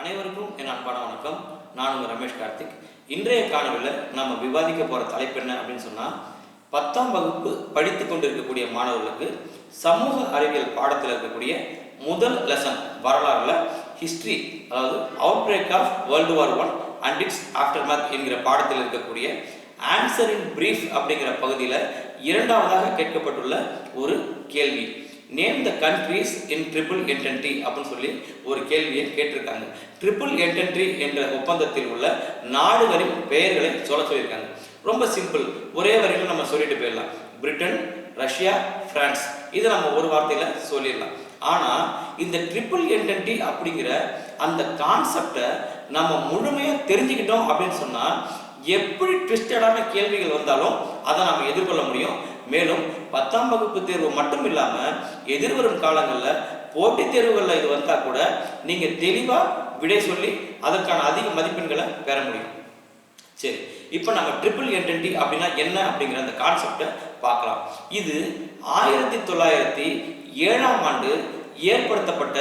அனைவருக்கும் என் அன்பான வணக்கம். நான் உங்கள் ரமேஷ் கார்த்திக். இன்றைய காணொலியில் நம்ம விவாதிக்க போகிற தலைப்பு என்ன அப்படின்னு சொன்னால் பத்தாம் வகுப்பு படித்து கொண்டிருக்கக்கூடிய மாணவர்களுக்கு சமூக அறிவியல் பாடத்தில் இருக்கக்கூடிய முதல் லெசன் வரலாறுல ஹிஸ்ட்ரி அதாவது outbreak of world war one and it's aftermath என்கிற பாடத்தில் இருக்கக்கூடிய ஆன்சர் இன் பிரீஃப் அப்படிங்கிற பகுதியில் இரண்டாவதாக கேட்கப்பட்டுள்ள ஒரு கேள்வி. Name the countries in triple entente அப்படின்னு சொல்லி ஒரு கேள்வியை கேட்டிருக்காங்க. ட்ரிபிள் என்டென்ட்ரி என்ற ஒப்பந்தத்தில் உள்ள நாடுகளின் பெயர்களை சொல்ல சொல்லியிருக்காங்க. ரொம்ப சிம்பிள் ஒரே வரையில் நம்ம சொல்லிட்டு போயிடலாம். பிரிட்டன் ரஷ்யா பிரான்ஸ் இதை நம்ம ஒரு வார்த்தையில் சொல்லிடலாம். ஆனால் இந்த ட்ரிபிள் என்டென்டி அப்படிங்கிற அந்த கான்செப்டை நம்ம முழுமையாக தெரிஞ்சுக்கிட்டோம் அப்படின்னு சொன்னால் எப்படி ட்விஸ்டடான கேள்விகள் வந்தாலும் அதை நம்ம எதிர்கொள்ள முடியும். மேலும் பத்தாம் வகுப்பு தேர்வு மட்டும் இல்லாமல் எதிர்வரும் காலங்களில் போட்டித் தேர்வுகளில் இது வந்தால் கூட நீங்கள் தெளிவாக விடை சொல்லி அதற்கான அதிக மதிப்பெண்களை பெற முடியும். சரி இப்போ நம்ம ட்ரிபிள் என்டென்டி அப்படின்னா என்ன அப்படிங்கிற அந்த கான்செப்டை பார்க்கலாம். இது ஆயிரத்தி தொள்ளாயிரத்தி ஏழாம் ஆண்டு ஏற்படுத்தப்பட்ட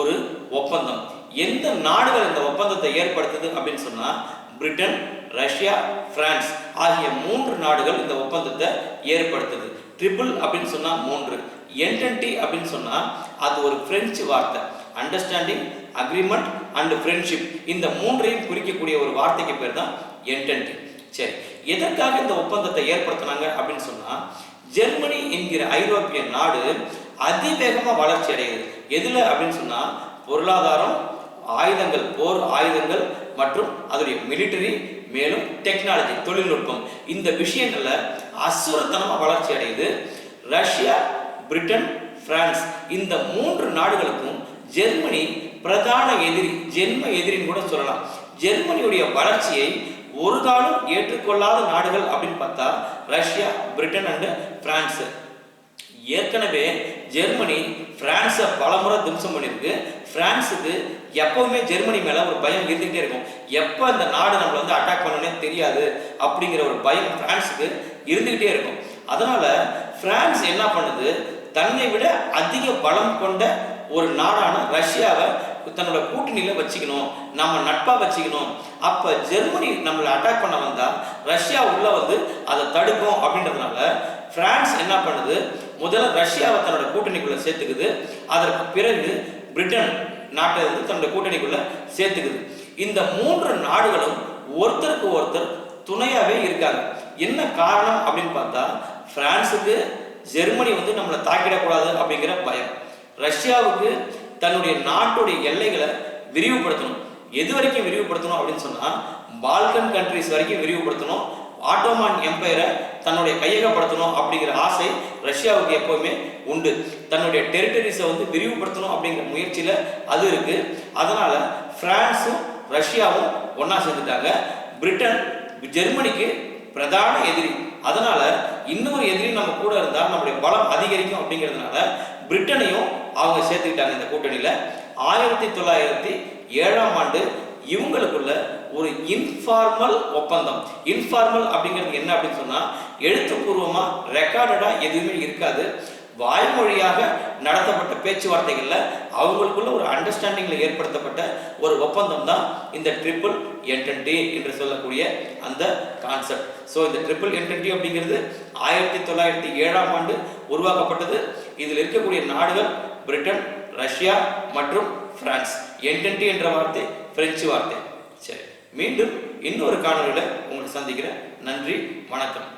ஒரு ஒப்பந்தம். எந்த நாடுகள் இந்த ஒப்பந்தத்தை ஏற்படுத்துது அப்படின்னு சொன்னால் பிரிட்டன் ரஷ்யா பிரான்ஸ் ஆகிய மூன்று நாடுகள் இந்த ஒப்பந்தத்தை ஏற்படுத்துது. ட்ரிபிள் அப்படின்னு சொன்னால் மூன்று. என்டென்டி அப்படின்னு சொன்னால் அது ஒரு பிரெஞ்சு வார்த்தை. அண்டர்ஸ்டாண்டிங் அக்ரிமெண்ட் அண்ட் ஃப்ரெண்ட்ஷிப் இந்த மூன்றையும் குறிக்கக்கூடிய ஒரு வார்த்தைக்கு பேர் தான் என்டென்டி சரி எதற்காக இந்த ஒப்பந்தத்தை ஏற்படுத்தினாங்க அப்படின்னு சொன்னால் ஜெர்மனி என்கிற ஐரோப்பிய நாடு அதிவேகமாக வளர்ச்சி அடையுது. எதில் அப்படின்னு சொன்னால் பொருளாதாரம் ஆயுதங்கள் போர் ஆயுதங்கள் மற்றும் அதனுடைய மிலிட்டரி மேலும் டெக்னாலஜி தொழில்நுட்பம். இந்த விஷயங்கள்ல அசுரத்தனமாக வளர்ச்சி அடையுது. Russia Britain France. இந்த மூன்று நாடுகளுக்கும் ஜெர்மனி பிரதான எதிரி ஜென்ம எதிரின்னு கூட சொல்லலாம். ஜெர்மனியுடைய வளர்ச்சியை ஒரு காலம் ஏற்றுக்கொள்ளாத நாடுகள் அப்படின்னு பார்த்தா ரஷ்யா பிரிட்டன் அண்டு பிரான்ஸ். ஏற்கனவே ஜெர்மனி பிரான்ஸை பலமுறை தும்சம் பண்ணியிருக்கு. பிரான்ஸுக்கு எப்பவுமே ஜெர்மனி மேலே ஒரு பயம் இருந்துகிட்டே இருக்கும். எப்போ அந்த நாடு நம்மளை வந்து அட்டாக் பண்ணணும்னே தெரியாது அப்படிங்கிற ஒரு பயம் பிரான்ஸுக்கு இருந்துகிட்டே இருக்கும். அதனால் பிரான்ஸ் என்ன பண்ணுது? தன்னை விட அதிக பலம் கொண்ட ஒரு நாடான ரஷ்யாவை தன்னோட கூட்டணியில் வச்சுக்கணும். நம்ம நட்பாக வச்சுக்கணும். அப்போ ஜெர்மனி நம்மளை அட்டாக் பண்ண வந்தால் ரஷ்யா உள்ளே வந்து அதை தடுக்கும் அப்படின்றதுனால ஃப்ரான்ஸ் என்ன பண்ணுது? முதல்ல ரஷ்யாவை தன்னோட கூட்டணிக்குள்ள சேர்த்துக்குது. அதற்கு பிறகு பிரிட்டன் நாட்டை வந்து தன்னோட கூட்டணிக்குள்ள சேர்த்துக்குது. இந்த மூன்று நாடுகளும் ஒருத்தருக்கு ஒருத்தர் துணையாவே இருக்காங்க. என்ன காரணம் அப்படின்னு பார்த்தா பிரான்ஸுக்கு ஜெர்மனி வந்து நம்மளை தாக்கிடக்கூடாது அப்படிங்கிற பயம். ரஷ்யாவுக்கு தன்னுடைய நாட்டுடைய எல்லைகளை விரிவுபடுத்தணும். எது வரைக்கும் விரிவுபடுத்தணும் அப்படின்னு சொன்னா பால்கன் கண்ட்ரிஸ் வரைக்கும் விரிவுபடுத்தணும். ஆட்டோமான் எம்பையரை தன்னுடைய கையகப்படுத்தணும் அப்படிங்கிற ஆசை ரஷ்யாவுக்கு எப்போவுமே உண்டு. தன்னுடைய டெரிட்டரிஸை வந்து விரிவுபடுத்தணும் அப்படிங்கிற முயற்சியில் அது இருக்குது அதனால் ஃப்ரான்ஸும் ரஷ்யாவும் ஒன்றா சேர்ந்துட்டாங்க. பிரிட்டன் ஜெர்மனிக்கு பிரதான எதிரி. அதனால் இன்னொரு எதிரி நம்ம கூட இருந்தால் நம்முடைய பலம் அதிகரிக்கும் அப்படிங்கிறதுனால பிரிட்டனையும் அவங்க சேர்த்துக்கிட்டாங்க இந்த கூட்டணியில். ஆயிரத்தி தொள்ளாயிரத்தி ஏழாம் ஆண்டு இவங்களுக்குள்ள ஒரு இன்ஃபார்மல் ஒப்பந்தம். இன்ஃபார்மல் அப்படிங்கிறது என்ன அப்படின்னு சொன்னால் எழுத்துப்பூர்வமாக ரெக்கார்டடாக எதுவுமே இருக்காது. வாய்மொழியாக நடத்தப்பட்ட பேச்சுவார்த்தைகளில் அவங்களுக்குள்ள ஒரு அண்டர்ஸ்டாண்டிங்கில் ஏற்படுத்தப்பட்ட ஒரு ஒப்பந்தம் தான் இந்த ட்ரிபிள் என்டென்டி என்று சொல்லக்கூடிய அந்த கான்செப்ட் ஸோ இந்த ட்ரிபிள் என்டென்டி அப்படிங்கிறது ஆயிரத்தி தொள்ளாயிரத்தி ஏழாம் ஆண்டு உருவாக்கப்பட்டது. இதில் இருக்கக்கூடிய நாடுகள் பிரிட்டன் ரஷ்யா மற்றும் பிரான்ஸ். என்டென்டி என்ற வார்த்தை பிரெஞ்சு வார்த்தை. சரி. மீண்டும் இன்னொரு காணொலியில் உங்களை சந்திக்கிறேன். நன்றி வணக்கம்.